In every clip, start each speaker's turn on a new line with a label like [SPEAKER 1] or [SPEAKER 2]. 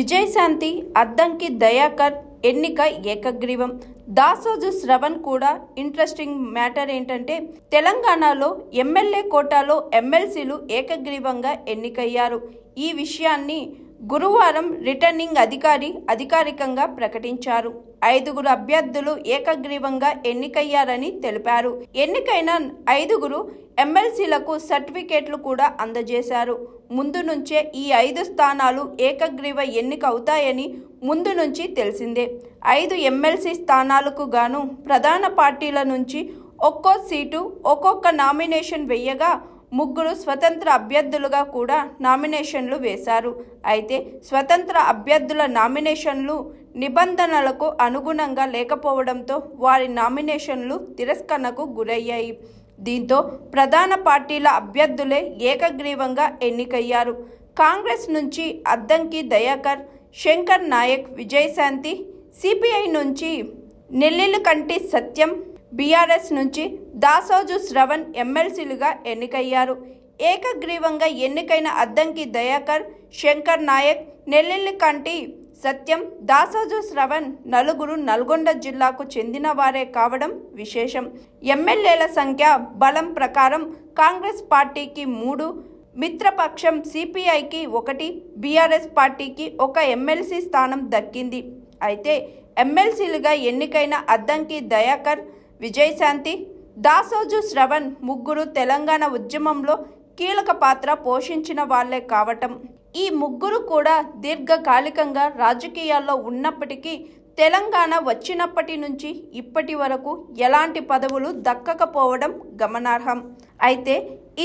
[SPEAKER 1] విజయశాంతి అద్దంకి దయాకర్ ఎన్నిక ఏకగ్రీవం. దాసోజు శ్రవణ్ కూడా ఇంట్రెస్టింగ్ మ్యాటర్ ఏంటంటే తెలంగాణలో ఎమ్మెల్యే కోటాలో ఎమ్మెల్సీలు ఏకగ్రీవంగా ఎన్నికయ్యారు. ఈ విషయాన్ని గురువారం రిటర్నింగ్ అధికారి అధికారికంగా ప్రకటించారు. ఐదుగురు అభ్యర్థులు ఏకగ్రీవంగా ఎన్నికయ్యారని తెలిపారు. ఎన్నికైన ఐదుగురు ఎమ్మెల్సీలకు సర్టిఫికేట్లు కూడా అందజేశారు. ముందు నుంచే ఈ ఐదు స్థానాలు ఏకగ్రీవ ఎన్నిక అవుతాయని ముందు నుంచి తెలిసిందే. ఐదు ఎమ్మెల్సీ స్థానాలకు గాను ప్రధాన పార్టీల నుంచి ఒక్కో సీటు ఒక్కొక్క నామినేషన్ వెయ్యగా ముగ్గురు స్వతంత్ర అభ్యర్థులుగా కూడా నామినేషన్లు వేశారు. అయితే స్వతంత్ర అభ్యర్థుల నామినేషన్లు నిబంధనలకు అనుగుణంగా లేకపోవడంతో వారి నామినేషన్లు తిరస్కరణకు గురయ్యాయి. దీంతో ప్రధాన పార్టీల అభ్యర్థులే ఏకగ్రీవంగా ఎన్నికయ్యారు. కాంగ్రెస్ నుంచి అద్దంకి దయాకర్ శంకర్ నాయక్ విజయశాంతి సిపిఐ నుంచి నెల్లెలు కంటి సత్యం బీఆర్ఎస్ నుంచి దాసోజు శ్రవణ్ ఎమ్మెల్సీలుగా ఎన్నికయ్యారు. ఏకగ్రీవంగా ఎన్నికైన అద్దంకి దయాకర్ శంకర్ నాయక్ నెల్లెల్లి కంటి సత్యం దాసోజు శ్రవణ్ నలుగురు నల్గొండ జిల్లాకు చెందిన వారే కావడం విశేషం. ఎమ్మెల్యేల సంఖ్య బలం ప్రకారం కాంగ్రెస్ పార్టీకి మూడు మిత్రపక్షం సిపిఐకి ఒకటి బీఆర్ఎస్ పార్టీకి ఒక ఎమ్మెల్సీ స్థానం దక్కింది. అయితే ఎమ్మెల్సీలుగా ఎన్నికైన అద్దంకి దయాకర్ విజయశాంతి దాసోజు శ్రవణ్ ముగ్గురు తెలంగాణ ఉద్యమంలో కీలక పాత్ర పోషించిన వాళ్ళే కావటం. ఈ ముగ్గురు కూడా దీర్ఘకాలికంగా రాజకీయాల్లో ఉన్నప్పటికీ తెలంగాణ వచ్చినప్పటి నుంచి ఇప్పటి వరకు ఎలాంటి పదవులు దక్కకపోవడం గమనార్హం. అయితే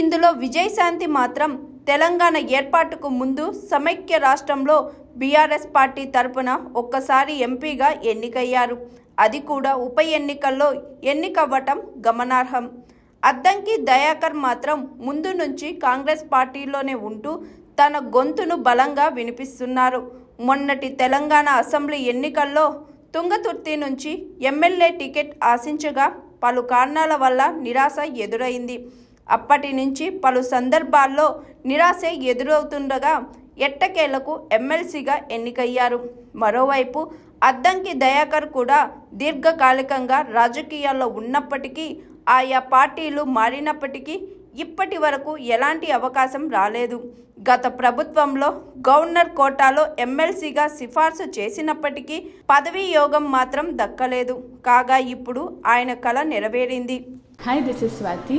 [SPEAKER 1] ఇందులో విజయశాంతి మాత్రం తెలంగాణ ఏర్పాటుకు ముందు సమైక్య రాష్ట్రంలో బీఆర్ఎస్ పార్టీ తరపున ఒక్కసారి ఎంపీగా ఎన్నికయ్యారు. అది కూడా ఉప ఎన్నికల్లో ఎన్నికవ్వటం గమనార్హం. అద్దంకి దయాకర్ మాత్రం ముందు నుంచి కాంగ్రెస్ పార్టీలోనే ఉంటూ తన గొంతును బలంగా వినిపిస్తున్నారు. మొన్నటి తెలంగాణ అసెంబ్లీ ఎన్నికల్లో తుంగతుర్తి నుంచి ఎమ్మెల్యే టికెట్ ఆశించగా పలు కారణాల వల్ల నిరాశ ఎదురైంది. అప్పటి నుంచి పలు సందర్భాల్లో నిరాశ ఎదురవుతుండగా ఎట్టకేలకు ఎమ్మెల్సీగా ఎన్నికయ్యారు. మరోవైపు అద్దంకి దయాకర్ కూడా దీర్ఘకాలికంగా రాజకీయాల్లో ఉన్నప్పటికీ ఆయా పార్టీలు మారినప్పటికీ ఇప్పటి వరకు ఎలాంటి అవకాశం రాలేదు. గత ప్రభుత్వంలో గవర్నర్ కోటాలో ఎమ్మెల్సీగా సిఫార్సు చేసినప్పటికీ పదవీ యోగం మాత్రం దక్కలేదు. కాగా ఇప్పుడు ఆయన కళ నెరవేరింది.
[SPEAKER 2] Hi this is Swathi